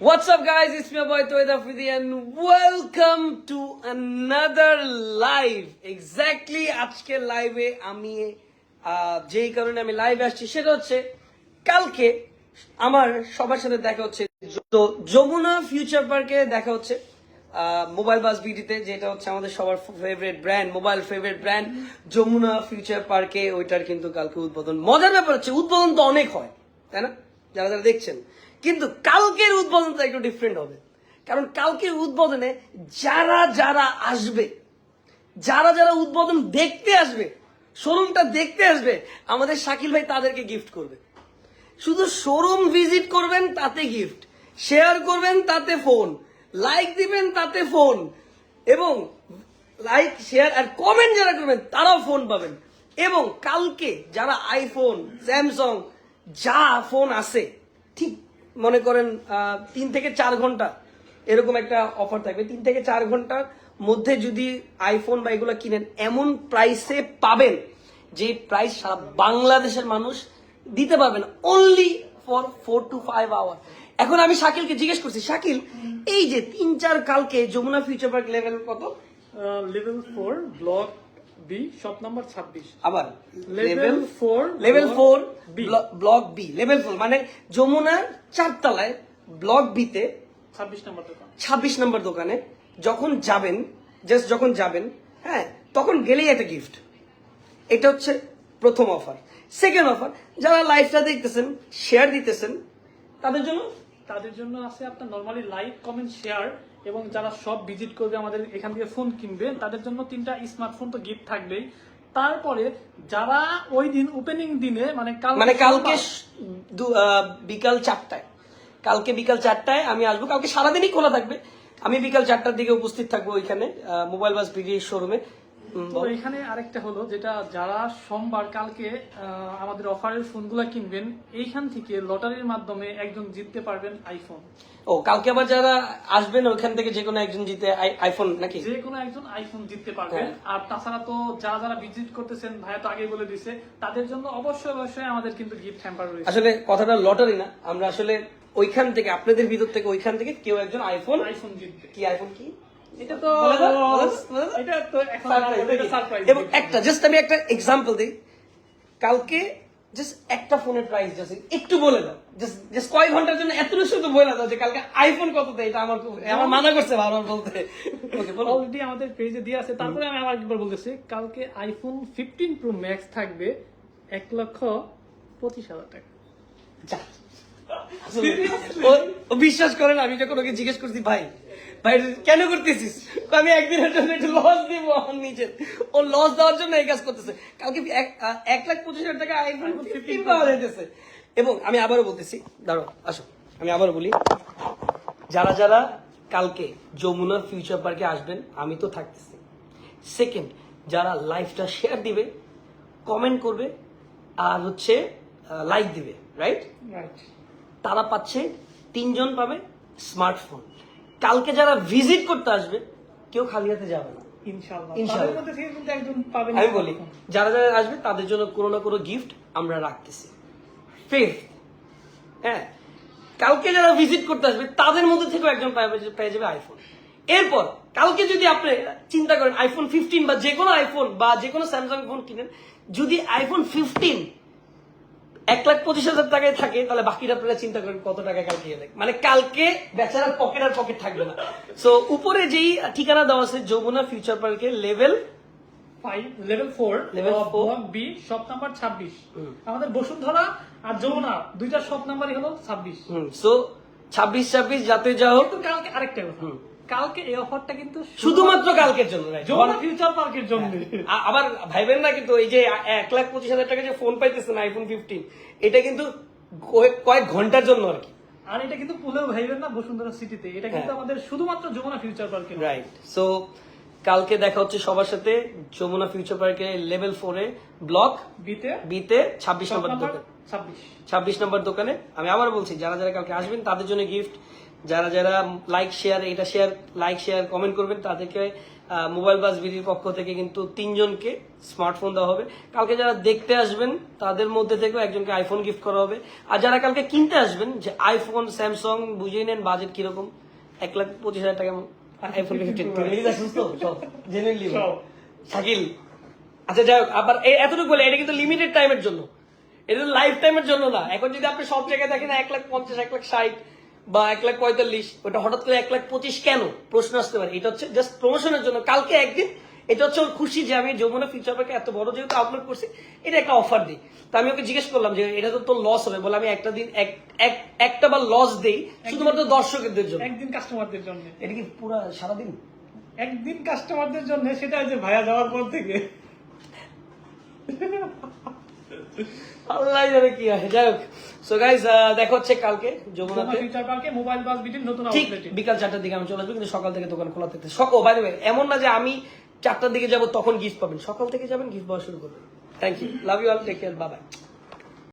What's up, guys? It's my boy Toyed Afridi, and welcome to another live. Exactly আজকে লাইভে আমি যেই কারণে আমি লাইভে আসছি সেটা হচ্ছে কালকে আমার সবার সাথে দেখা হচ্ছে তো যমুনা ফিউচার পার্কে দেখা হচ্ছে মোবাইল বাস বিডিতে যেটা হচ্ছে আমাদের সবার favourite brand mobile favourite brand Jamuna future পার্কে ওইটার কিন্তু কালকে উদ্বোধন মজার ব্যাপার হচ্ছে উদ্বোধন তো অনেক হয় তাই না যারা যারা দেখছেন কিন্তু কালকের উদ্বোধনটা একটু ডিফারেন্ট হবে। কারণ কালকের উদ্বোধনে যারা যারা আসবে, যারা যারা উদ্বোধন দেখতে আসবে শোরুমটা দেখতে আসবে, আমাদের শাকিল ভাই তাদেরকে গিফট করবে। শুধু শোরুম ভিজিট করবেন তাতে গিফট শেয়ার করবেন তাতে ফোন লাইক দিবেন তাতে ফোন এবং লাইক শেয়ার আর কমেন্ট যারা করবেন তারাও ফোন পাবেন। এবং কালকে যারা আইফোন স্যামসং যা ফোন আছে, ঠিক মনে করেন তিন থেকে চার ঘণ্টা এরকম একটা অফার থাকবে। তিন থেকে চার ঘণ্টার মধ্যে যদি আইফোন বা এগুলো কিনেন এমন প্রাইসে পাবেন যে প্রাইস সারা বাংলাদেশের মানুষ দিতে পারবেন only for four to five hour এখন আমি শাকিলকে জিজ্ঞেস করছি শাকিল এই যে তিন চার কালকে যমুনা ফিউচার পার্ক লেভেল কত? Level four block B shop number ছাব্বিশ। আবার level four level four B block B level four মানে যমুনার চারতলায় ব্লক বিতে ছাব্বিশ নাম্বার দোকান। ছাব্বিশ নম্বর দোকানে যখন যাবেন জাস্ট যখন যাবেন হ্যাঁ তখন গেলেই একটা গিফট এটা হচ্ছে প্রথম অফার সেকেন্ড অফার যারা লাইভটা দেখতেছেন শেয়ার দিতেছেন তাদের জন্য তাদের জন্য আছে আপনার নর্মালি লাইক কমেন্ট শেয়ার এবং যারা সব ভিজিট করবে আমাদের এখান থেকে ফোন কিনবে তাদের জন্য তিনটা স্মার্টফোন তো গিফট থাকবেই। তারপরে যারা ওই দিন ওপেনিং দিনে মানে কাল মানে কালকে বিকাল চারটায়। কালকে বিকাল চারটায় আমি আসব। কালকে সারাদিনই খোলা থাকবে। আমি বিকাল চারটার দিকে উপস্থিত থাকব ওইখানে মোবাইল বাস বিডি শোরুমে তো এখানে আরেকটা হলো যেটা যারা সোমবার কালকে আমাদের অফারের ফোনগুলো কিনবেন এইখান থেকে লটারির মাধ্যমে একজন জিততে পারবেন আইফোন ও কালকে আবার যারা আসবেন ওইখান থেকে যে কোনো একজন জিতে আইফোন নাকি? যে কোনো একজন আইফোন জিততে পারবেন। হ্যাঁ। আর তাছাড়া তো যারা যারা ভিজিট করতেছেন ভাইয়া তো আগেই বলে দিছে তাদের জন্য অবশ্যই অবশ্যই আমাদের কিন্তু গিফট হ্যাম্পার রয়েছে। আসলে কথাটা লটারি না আমরা আসলে ওইখান থেকে আপনাদের ভিতর থেকে ওইখান থেকে কেউ একজন আইফোন আইফোন জিতবে। কি আইফোন কি? এটা তো। এটা তো এবং একটা জাস্ট আমি একটা এক্সাম্পল দিই। কালকে জাস্ট একটা ফোনের প্রাইস জাস্ট একটু বলে দাও। জাস্ট জাস্ট কয়েক ঘণ্টার জন্য এত শুধু বলে দাও যে কালকে আইফোন কত দেয় এটা আমার আমার মানা করছে বারবার বলতে। অলরেডি আমাদের পেজে দিয়ে আছে। তারপরে আমি আবার একবার বলতেছি। কালকে আইফোন ফিফটিন প্রো ম্যাক্স থাকবে এক লক্ষ পঁচিশ হাজার টাকা। বিশ্বাস করেন আমি যখন ওকে জিজ্ঞেস করছি ভাই ভাই কেন করতেছিস? আমি একদিনের জন্য একটু লস দিব আমার নিজের ও লস দেওয়ার জন্য এই কাজ করতেছে। কালকে এক- লাখ পঁচিশ হাজার টাকা আইফোন ফিফটিন পাওয়া যাইতেছে। এবং আমি আবারও বলতেছি দাঁড়ো আসো। আমি আবারও বলি যারা যারা কালকে যমুনা ফিউচার পার্কে আসবেন আমি তো থাকতেছি। সেকেন্ড যারা লাইভটা শেয়ার দিবে কমেন্ট করবে আর হচ্ছে লাইক দিবে রাইট রাইট তারা পাচ্ছে তিনজন পাবে স্মার্টফোন কালকে যারা ভিজিট করতে আসবে কেউ খালি হাতে যাবে না। আমি বলি যারা যারা আসবে তাদের জন্য কোনো না কোনো গিফট আমরা রাখতেছি। ফিফথ হ্যাঁ। কালকে যারা ভিজিট করতে আসবে তাদের মধ্যে থেকেও একজন পেয়ে যাবে আইফোন এরপর কালকে যদি আপনি চিন্তা করেন আইফোন ফিফটিন বা যে কোনো আইফোন বা যে কোনো স্যামসাং ফোন কিনেন যদি আইফোন ফিফটিন এক লাখ পঁচিশ হাজার টাকায় থাকে তাহলে বাকিটা আপনারা চিন্তা করেন কত টাকা কালকে এলে মানে কালকে বেচারার পকেট আর পকেট থাকবে না। সো উপরে যেই ঠিকানা দেওয়া আছে যমুনা ফিউচার পার্কের level level four four। B shop number ছাব্বিশ। আমাদের বসুন্ধরা আর যমুনা দুইটা শপ নাম্বারই হলো ছাব্বিশ। সো ছাব্বিশ ছাব্বিশ যাতে যা হোক। কালকে আরেকটা কথা। কালকে এই অফারটা কিন্তু শুধুমাত্র কালকের জন্য? যমুনা ফিউচার পার্কের জন্য। আবার ভাইবেন না কিন্তু এই যে এক লাখ পঁচিশ হাজার টাকা যে ফোন পাইতেছেন আইফোন ফিফটিন এটা কিন্তু কয়েক- ঘণ্টার জন্য আর কি। আর এটা কিন্তু ভুলেও ভাইবেন না বসুন্ধরা সিটিতে এটা কিন্তু হ্যাঁ। আমাদের শুধুমাত্র যমুনা ফিউচার পার্কে রাইট সো কালকে দেখা হচ্ছে সবার সাথে যমুনা ফিউচার পার্কে লেভেল ফোরে ব্লক বিতে বিতে ছাব্বিশ নম্বর নাম্বার দোকান। ছাব্বিশ। ছাব্বিশ নম্বর দোকানে। আমি আবার বলছি যারা যারা কালকে আসবেন তাদের জন্য গিফট যারা যারা লাইক শেয়ার এটা শেয়ার লাইক শেয়ার কমেন্ট করবেন তাদেরকে মোবাইল বাস বিডির পক্ষ থেকে কিন্তু তিনজনকে স্মার্টফোন দেওয়া হবে। কালকে যারা দেখতে আসবেন তাদের মধ্যে থেকেও একজনকে আইফোন গিফট করা হবে। আর যারা কালকে কিনতে আসবেন যে আইফোন স্যামসাং বুঝিয়ে নেন বাজেট কীরকম। এক লাখ পঁচিশ হাজার টাকা আইফোন ফিফটিন জেনুইনলি শাকিল। আচ্ছা যাই হোক আবার এতটুকু বলে এটা কিন্তু লিমিটেড টাইমের জন্য। এটা লাইফ টাইমের জন্য না। এখন যদি আপনি সব জায়গায় দেখেন এক লাখ পঞ্চাশ এক লাখ ষাট বা এক লাখ পঁয়তাল্লিশ ওটা হঠাৎ করে এক লাখ পঁচিশ কেন? প্রশ্ন আসতে পারে। এটা হচ্ছে জাস্ট প্রমোশনের জন্য। কালকে একদিন এটা হচ্ছে ওর খুশি যে আমি যমুনা ফিউচার পার্কে এত বড় যেহেতু আপলোড করছি এটা একটা অফার দিই। তো আমি ওকে জিজ্ঞেস করলাম যে এটা তো তোর লস হবে। বলে আমি একটা দিন এক- এক- একটা বার লস দেই শুধুমাত্র দর্শকদের জন্য। একদিন কাস্টমারদের জন্য। এটা কি পুরো সারাদিন? একদিন কাস্টমারদের জন্য সেটা যে ভাইয়া যাওয়ার পর থেকে। আল্লাহ জানে কি হয় যাই হোক সো গাইজ দেখা হচ্ছে কালকে যমুনাতে। ফিউচার পার্কে মোবাইল বাস বিটির নতুন ঠিক বিকাল চারটার দিকে আমি চলে আসব কিন্তু সকাল থেকে দোকান খোলা থাকতে। সকাল বাই দ্য এমন না যে আমি চারটার দিকে যাব তখন গিফট পাবেন। সকাল থেকে যাবেন গিফট পাওয়া শুরু করবেন। Thank you love you all take care Babai